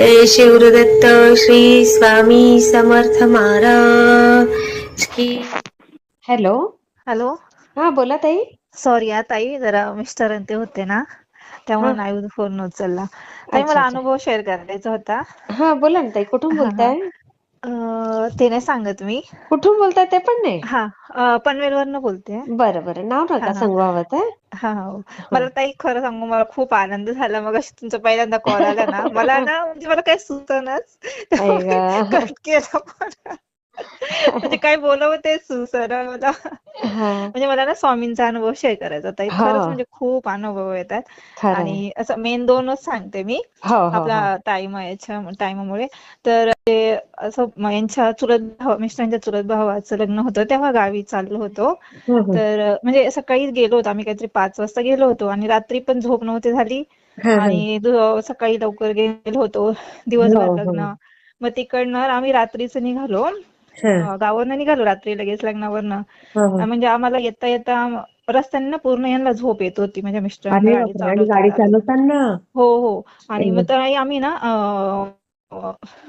जय शिवदत्त श्री स्वामी समर्थ महाराज की. Hello. Hello. हा बोला ताई. सॉरी हा ताई जरा मिस्टर ते होते ना त्यामुळे हा. नाही फोन उचलला. ताई मला. अनुभव शेअर करायचा होता. हा बोला ना ताई कुठून हा, बोलताय? ते नाही सांगत मी. कुठून बोलताय ते पण नाही? हा पनवेल वरनं बोलते बरं बरं. नाव हा, नका हा. सांगू हवं हा? हो मला ताई खरं सांगू मला खूप आनंद झाला. मग तुमचा पहिल्यांदा कॉल आला ना. मला ना म्हणजे मला काही सुचनाच. कट केला म्हणजे काय बोलावं ते सुचना मला. म्हणजे मला ना स्वामींचा अनुभव शेअर करायचा. होता. खरंच म्हणजे खूप अनुभव येतात. आहे. आणि असं मेन दोनच सांगते मी. हो हो आपला टाइम याच्या टाइममुळे तर ते असं यांच्या चुलत भाव मिस्टरांच्या चुलत भावाचं लग्न होतं तेव्हा गावी चाललो होतो. तर म्हणजे सकाळीच गेलो होतो. आम्ही काहीतरी पाच वाजता गेलो होतो. आणि रात्री पण झोप नव्हती झाली. आणि सकाळी लवकर गेलो होतो. दिवसभर हो. लग्न. मग तिकडनं आम्ही रात्रीच निघालो. गावावरनं निघालो रात्री लगेच लग्नावरनं. हा, हा. म्हणजे आम्हाला येता येता रस्त्याने ना पूर्ण यांना झोप येत होती. म्हणजे मिस्टरांना हो हो. आणि मग तर आम्ही ना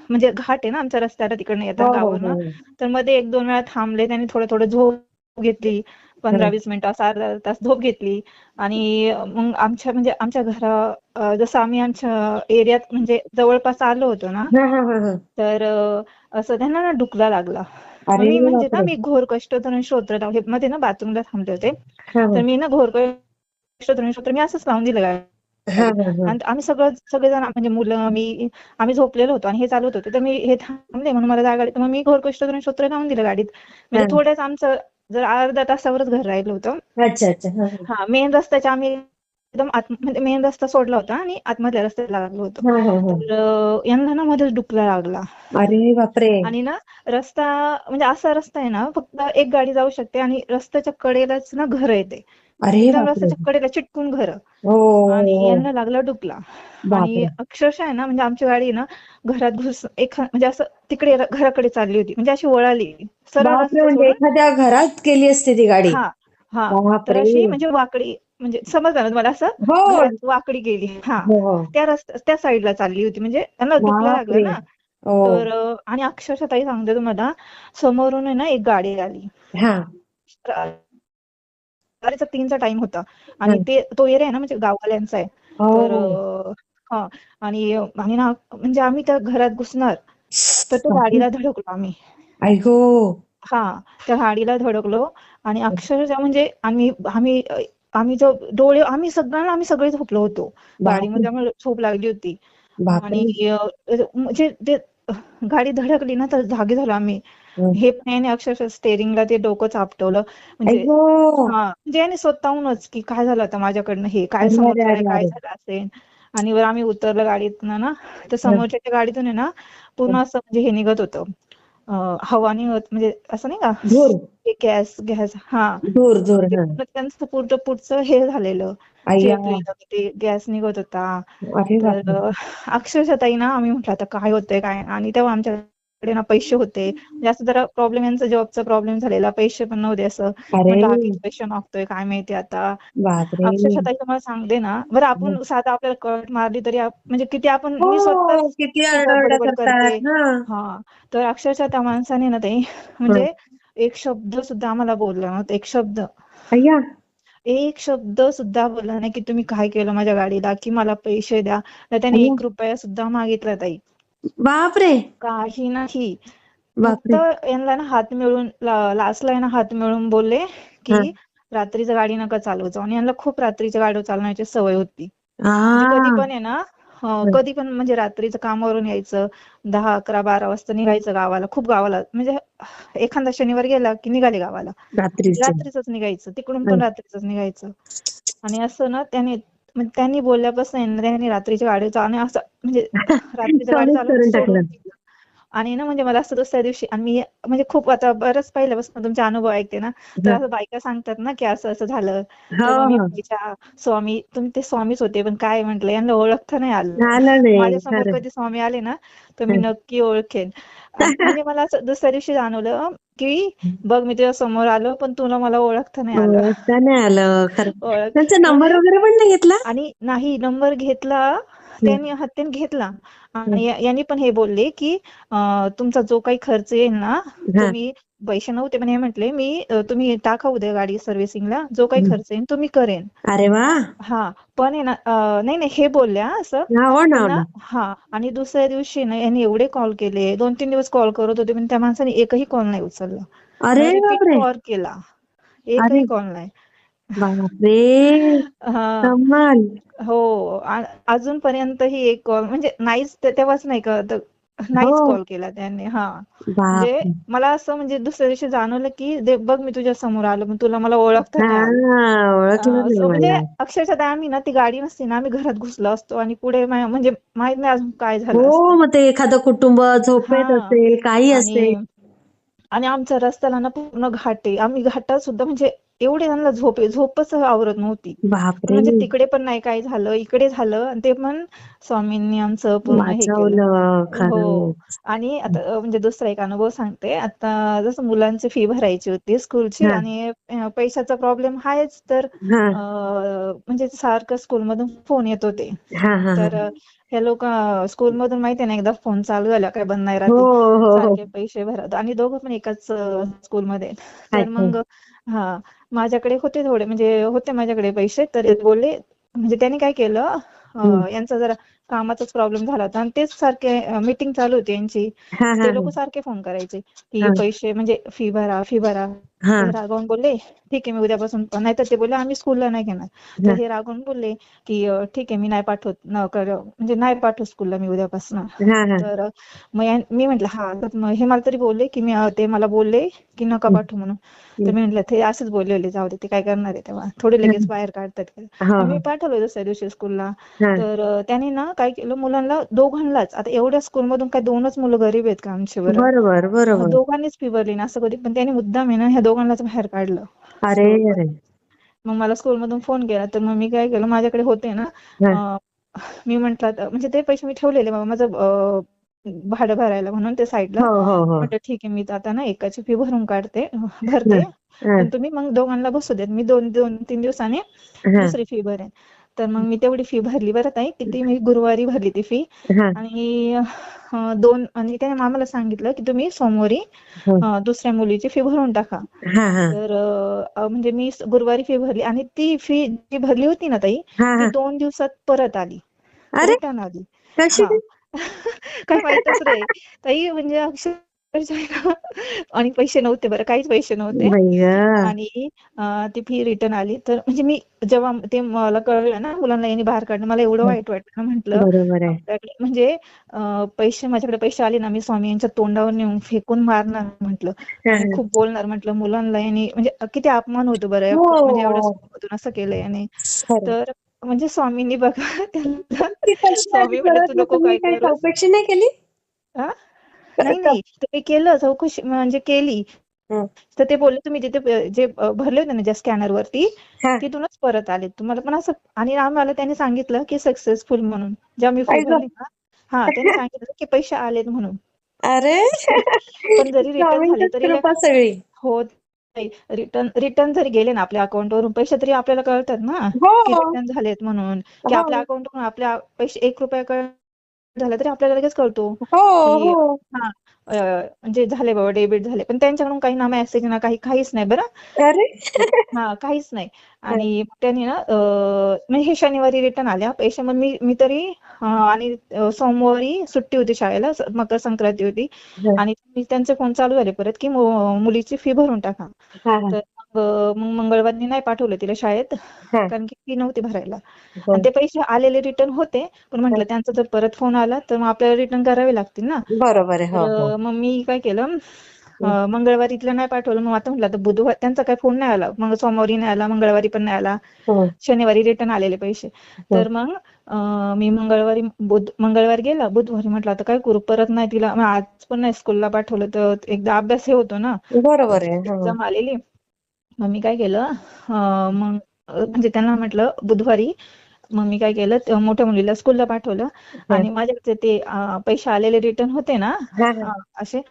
म्हणजे घाट आहे ना आमच्या रस्त्याला तिकडनं हो येताना हो. गावावरनं. हो तर मध्ये एक दोन वेळा थांबले त्यांनी थोडं थोडं झोप घेतली. पंधरा वीस मिनिटं असं अर्धा तास झोप घेतली. आणि मग आमच्या म्हणजे आमच्या घरा जसं आम्ही आमच्या एरियात म्हणजे जवळपास आलो होतो ना. तर असं त्यांना ना डुकला लागला. मी म्हणजे ना मी घोर कष्ट धरून स्तोत्र लाव- हे मध्ये ना बाथरूमला थांबले होते. तर मी ना घोर कष्ट धरून स्तोत्र मी असंच लावून दिलं. आणि आम्ही सगळं सगळेजण म्हणजे मुलं मी आम्ही झोपलेलो होतो आणि हे चालवत होते. तर मी हे थांबले म्हणून मला जागा मग मी घोर कष्ट धरून स्तोत्र लावून दिलं गाडीत. म्हणजे. थोडंच आमचं जर अर्धा तासावरच घर राहिलं होतं. अच्छा अच्छा. हा, मेन रस्त्याच्या आम्ही एकदम आत म्हणजे मेन रस्ता सोडला होता आणि आतमधल्या रस्त्याला लागलो होतो. तर यांना ना मध्येच डुकला लागला. अरे बापरे. आणि ना रस्ता म्हणजे असा रस्ता आहे ना फक्त एक गाडी जाऊ शकते आणि रस्त्याच्या कडेलाच ना घर येते अरे रस्त्याच्या कडेला चिटकून घर. हो. आणि. यांना लागला डुकला आणि अक्षरशः आहे ना म्हणजे आमची गाडी ना घरात घुस एक म्हणजे असं तिकडे घराकडे चालली होती. म्हणजे अशी वळाली. सरळ म्हणजे एखाद्या घरात गेली असते ती गाडी. हा हा. तर अशी म्हणजे वाकडी म्हणजे समजलं ना तुम्हाला असं? हो. वाकडी गेली. हा. हो. त्या रस्त्या त्या साईडला चालली होती. म्हणजे त्यांना डुकला लागलं ना. तर आणि अक्षरशः ताई सांगते तुम्हाला समोरून आहे ना एक गाडी आली. हा दुपारीचा तीनचा टाइम होता. आणि हा. ते तो एरिया आहे ना म्हणजे गाववाल्यांचा आहे. हो तर अं, हा. आणि आणि ना म्हणजे आम्ही त्या घरात घुसणार. तर त्या गाडीला धडकलो आम्ही. ऐको हा. त्या गाडीला धडकलो. आणि अक्षरशः म्हणजे आम्ही आम्ही आम्ही जो डोळे आम्ही सगळ्यांना आम्ही सगळे झोपलो होतो. गाडीमध्ये आम्हाला झोप लागली होती. आणि म्हणजे ते गाडी धडकली ना तर जागे झालो आम्ही. हं. पण याने अक्षरशः स्टेअरिंगला ते डोकं चापटवलं. म्हणजे हा म्हणजे याने स्वतःहूनच की काय झालं आता माझ्याकडनं? हे काय समजलं काय. झालं असेल? आणि वर आम्ही उतरलो गाडीतनं ना तर समोरच्या गाडीतून आहे ना पूर्ण असं म्हणजे हे निघत होतं. हवा निघत म्हणजे असं नाही का? गॅस गॅस हा. पूर्ण त्यांचं पुढचं पुढचं हे झालेलं. ते गॅस निघत होता. अक्षरशः ताई ना आम्ही म्हटलं आता काय होतंय काय? आणि तेव्हा आमच्याकडे ना पैसे होते. जास्त जरा प्रॉब्लेम यांचा जॉबचा प्रॉब्लेम झालेला. पैसे पण नव्हते असं. पैसे मागतोय? काय माहिती आता? अक्षरशः ताई तुम्हाला सांगते ना. बरं आपण साधा आपल्याला कट मारली तरी म्हणजे किती आपण मी स्वतः हो किती करते. हा हा. तर अक्षरशः त्या माणसाने ना ताई म्हणजे एक शब्द सुद्धा आम्हाला बोलला नव्हता. एक शब्द. एक शब्द सुद्धा बोलला नाही की तुम्ही काय केलं माझ्या गाडीला की मला पैसे द्या. तर त्याने. एक रुपया सुद्धा मागितला ताई. बापरे. काही नाही. फक्त यांना ना हात मिळून लास्टला ना हात मिळून बोलले. की रात्रीचं गाडी नका चालवू आणि यांना खूप रात्रीच्या गाडी चालवण्याची सवय होती. कधी पण आहे ना कधी पण म्हणजे रात्रीचं कामावरून यायचं दहा अकरा बारा वाजता निघायचं गावाला. खूप गावाला म्हणजे एखादा शनिवार गेला की निघाले गावाला. रात्रीच. निघायचं. तिकडून पण. रात्रीच निघायचं. आणि असं ना त्याने म्हणजे त्यांनी बोलल्यापासून त्यांनी रात्रीच्या गाडी आणि असं म्हणजे रात्रीच्या गाडी. आणि ना म्हणजे मला असं दुसऱ्या दिवशी आणि मी म्हणजे खूप आता बरंच पहिल्यापासून तुमचे अनुभव ऐकते ना तर. असं बायका सांगतात ना की असं असं झालं. स्वामी तुम्ही ते स्वामीच होते पण काय म्हंटल यांना ओळखता नाही आलं. आलं नाही माझ्यासमोर खरं. कधी स्वामी आले ना तर मी. नक्की ओळखेन. आणि म्हणजे मला असं दुसऱ्या दिवशी जाणवलं की बघ मी तुझ्या समोर आलो पण तुला मला ओळखता नाही आलं. ओळखता नाही आलं खरं. ओळख त्यांचा नंबर वगैरे पण नाही घेतला? आणि नाही नंबर घेतला त्यांनी हा त्यांनी घेतला. आणि यांनी पण हे बोलले की तुमचा जो काही खर्च येईल ना तुम्ही पैसे नव्हते पण हे म्हटले मी तुम्ही टाका उद्या गाडी सर्व्हिसिंगला जो काही. खर्च येईल तो मी करेन. अरे वा! हा पण आहे ना नाही नाही हे बोलल्या असं. हा हो ना हो हा आणि दुसऱ्या दिवशी ना यांनी एवढे कॉल केले दोन तीन दिवस कॉल करत होते पण त्या माणसाने एकही कॉल नाही उचलला. अरे कॉल केला. अरे एकही कॉल नाही. हा. कमाल. हो एक कॉल म्हणजे नाहीच तेव्हाच नाही का तर नाहीच हो. कॉल केला त्यांनी हा. म्हणजे मला असं म्हणजे दुसऱ्या दिवशी जाणवलं की बघ मी तुझ्या समोर आलो पण तुला मला ओळखता म्हणजे अक्षरशः आम्ही ना ती गाडी नसती ना आम्ही घरात घुसलो असतो आणि पुढे म्हणजे माहीत नाही अजून काय झालं हो मग ते एखादं कुटुंब झोपेत असेल काही असेल. आणि आमच्या रस्त्याला ना पूर्ण घाट आहे आम्ही घाटात सुद्धा म्हणजे एवढे त्यांना झोप झोपच आवरत नव्हती. म्हणजे तिकडे पण नाही काय झालं इकडे झालं आणि ते पण स्वामींनी आमचं पूर्ण हे केलं. हो. आणि आता म्हणजे दुसरा एक अनुभव सांगते. आता जसं मुलांची फी भरायची होती स्कूलची हा. आणि पैशाचा प्रॉब्लेम आहेच तर हा. म्हणजे सारखं स्कूलमधून फोन येत होते. हा हा तर हा. हे लोक स्कूलमधून माहिती ना एकदा फोन चालू झाला काय बंद नाही हो राहते. हो हो सारखे पैसे भरत. आणि दोघं पण एकाच स्कूलमध्ये. तर मग हा. माझ्याकडे होते थोडे म्हणजे होते माझ्याकडे पैसे तर बोलले म्हणजे त्यांनी काय केलं यांचा जरा कामाचाच प्रॉब्लेम झाला होता. आणि तेच सारखे मीटिंग चालू होती यांची. ते लोक सारखे फोन करायचे की पैसे म्हणजे फी भरा फी भरा. रागावून बोलले ठीक आहे मी उद्यापासून नाहीतर ते बोलले आम्ही स्कूलला नाही घेणार. तर हा. रागावून बोलले की ठीक आहे मी नाही पाठवत न म्हणजे नाही पाठवत स्कूलला मी उद्यापासून. तर मग मी म्हंटल हा हे मला तरी बोलले की मी ते मला बोलले की नका. पाठवू म्हणून. तर मी म्हंटल ते असेच बोललेले जाऊ दे ते काय करणार आहे तेव्हा. थोडे लगेच बाहेर काढतात. मी पाठवलं दुसऱ्या दिवशी स्कूलला तर त्याने ना काय केलं? मुलांना दोघांनाच. आता एवढ्या स्कूलमधून काय दोनच मुलं गरीब आहेत का आमचे बरं? बरोबर बरोबर. दोघांनीच फी भरली ना असं कधी? पण त्याने मुद्दाम आहे ना ह्या दोघांनाच बाहेर काढलं. अरे अरे. मग मला स्कूलमधून फोन केला. तर मग मी काय केलं? माझ्याकडे होते ना अ, मी म्हंटल म्हणजे ते पैसे मी ठेवलेले बाबा माझं अ, भाडं भरायला म्हणून ते साईडला हो हो हो. म्हटलं ठीक आहे मी आता ना एकाची फी भरून काढते भरते. हा पण तुम्ही मग दोघांना बसू देत. मी दोन दोन तीन दिवसांनी हा. दुसरी फी भरेन. तर मग मी तेवढी फी भरली बरं ताई. किती मी गुरुवारी भरली ती फी आणि दोन आणि त्याने आम्हाला सांगितलं की तुम्ही सोमवारी हो. दुसऱ्या मुलीची फी भरून टाका. हा हा. तर म्हणजे मी गुरुवारी फी भरली आणि ती फी जी भरली होती ना ताई ती दोन दिवसात परत आली. अरे! रिटर्न आली. काय माहितच नाही ताई म्हणजे अक्षरशः ना, आणि पैसे नव्हते बरं काहीच पैसे नव्हते. आणि ती फी रिटर्न आली. तर म्हणजे मी जेव्हा ते मला कळलं ना मुलांना यांनी बाहेर काढणं मला एवढं वाईट वाटलं म्हटलं. म्हणजे पैसे माझ्याकडे पैसे आले ना मी स्वामी यांच्या तोंडावर नेऊन फेकून मारणार म्हटलं. खूप बोलणार म्हटलं मुलांना यांनी म्हणजे किती अपमान होतो बरं. हो. म्हणजे स्कूलमधून असं केलं याने. तर म्हणजे स्वामींनी बघा त्याला स्वामी म्हणे परत तू मग नको काय नाही केली? नाही नाही. मी केलं चौकशी म्हणजे केली. हं. तर ते बोलले तुम्ही तिथे प- जे भरले होते ना ज्या स्कॅनर वरती हा. तिथूनच परत आले. तुम्हाला पण असं आणि आम्हाला त्यांनी सांगितलं की सक्सेसफुल म्हणून. जेव्हा मी फी आई गं. भरली ना हा त्यांनी सांगितलं की पैसे आलेत म्हणून. अरे! पण जरी रिटर्न झाले तरी हो रिटर्न रिटर्न जरी गेले ना आपल्या अकाउंटवरून पैसे तरी आपल्याला कळतात ना हो. की रिटर्न झालेत म्हणून. की हो. आपल्या अकाउंटवरून आपल्या पैसे एक रुपया कळ झाला तरी आपल्याला लगेच कळतो हो हो. म्हणजे झाले बाबा डेबिट झाले. पण त्यांच्याकडून काही ना मेसेज ना काही काहीच नाही बरं. अरे! हा काहीच नाही. आणि त्यांनी ना म्हणजे हे शनिवारी रिटर्न आल्या. पैसे मग मी मी तरी आणि सोमवारी सुट्टी होती शाळेला मकर संक्रांती होती. आणि त्यांचे फोन चालू झाले परत की मुलीची फी भरून टाका. तर मग मग मंगळवारी नाही पाठवलं तिला शाळेत. कारण की फी नव्हती भरायला. हो. आणि ते पैसे आलेले रिटर्न होते पण म्हटलं त्यांचा जर परत फोन आला तर मग आपल्याला रिटर्न करावे लागतील ना. बरोबर आहे हो तर हो. मग मी काय केलं मंगळवारी तिला नाही पाठवलं. मग आता म्हटलं आता बुधवार त्यांचा काही फोन नाही आला. मग सोमवारी नाही आला मंगळवारी पण नाही आला. शनिवारी रिटर्न आलेले पैसे. तर मग मी मंगळवारी बुध मंगळवारी गेला बुधवारी म्हटलं आता काय करू? परत नाही तिला आज पण नाही स्कूलला पाठवलं तर एकदा अभ्यास हे होतो ना. बरोबर आहे. एक्झाम आलेली. मग मी काय केलं मग म्हणजे त्यांना म्हटलं बुधवारी मग मी काय केलं मोठ्या मुलीला स्कूलला पाठवलं आणि माझ्याकडे ते पैसे आलेले रिटर्न होते ना हा, हा. असे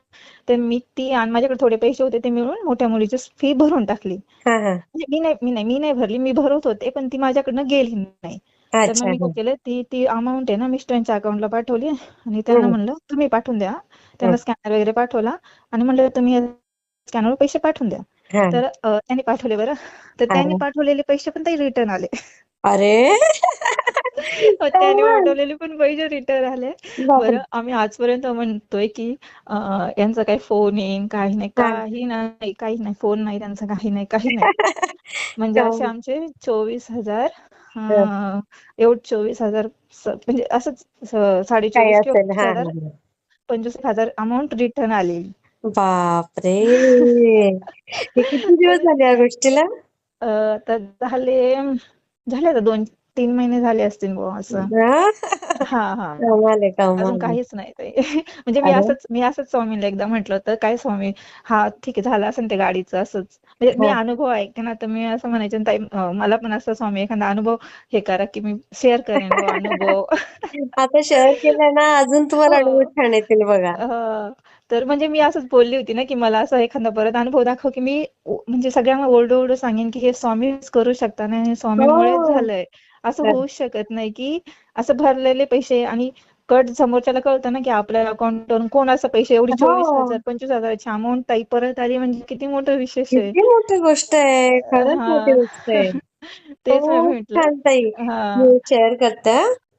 तर मी ती आणि माझ्याकडे थोडे पैसे होते ते मिळून मोठ्या मुलीची फी भरून टाकली हा, हा. म्हणजे मी नाही मी नाही मी नाही भरली मी भरत होते पण ती माझ्याकडनं गेली नाही तर मग मी काय हं. केलं ती ती अमाऊंट आहे ना मिस्टरांच्या अकाउंटला पाठवली आणि त्यांना हं. म्हणलं तुम्ही पाठवून द्या त्यांना स्कॅनर वगैरे पाठवला आणि म्हणलं तुम्ही स्कॅनरवर पैसे पाठवून द्या हा. तर त्यांनी पाठवले बरं. तर त्यांनी. पाठवलेले पैसे पण ते रिटर्न आले. अरे! त्यांनी पाठवलेले पण पैसे रिटर्न आले. बरं आम्ही आजपर्यंत म्हणतोय की यांचा काही फोन येईन काही नाही. काही नाही काही नाही. फोन नाही त्यांचा काही नाही काही नाही. म्हणजे असे आमचे चोवीस हजार एवढे चोवीस हजार म्हणजे असंच स- साडे काय चोवीस किंवा असेल? पंचवीस हा हजार. पंचवीस हजार अमाऊंट रिटर्न आलेली. बापरे. हे किती दिवस झाले या गोष्टीला? अं, तर झाले झाले आता दोन तीन महिने झाले असतील बुवा असं हा? हा कमाल आहे अजून कमाल. काहीच नाही ते म्हणजे मी अरे. असंच मी असंच स्वामींना एकदा म्हटलं होतं काय स्वामी हा ठीक आहे झालं असेल ते गाडीचं असंच म्हणजे मी हा. अनुभव ऐकते ना तर मी असं म्हणायचे ताई अं, मला पण असं स्वामी एखादा अनुभव हे करा की मी शेअर करेन बुवा अनुभव आता शेअर केलं ना अजून तुम्हाला हो. अनुभव छान येतील बघा अं, तर म्हणजे मी असंच बोलली होती ना की मला असं एखादा परत अनुभव दाखव की मी ओ- म्हणजे सगळ्यांना ओरडू ओरडू सांगेन की हे स्वामीच करू शकता ना हे स्वामीमुळेच हो. झालंय असं. होऊच शकत नाही की असं भरलेले पैसे आणि कट समोरच्याला कळतं ना की आपल्या अकाउंटवरून कोण असं पैसे एवढी चोवीस हो. हजार पंचवीस हजाराची अमाऊंट ताई परत आली म्हणजे किती मोठं विशेष आहे मोठी गोष्ट आहे खरंच. मोठी गोष्ट आहे तेच म्हटलं हा मी शेअर करते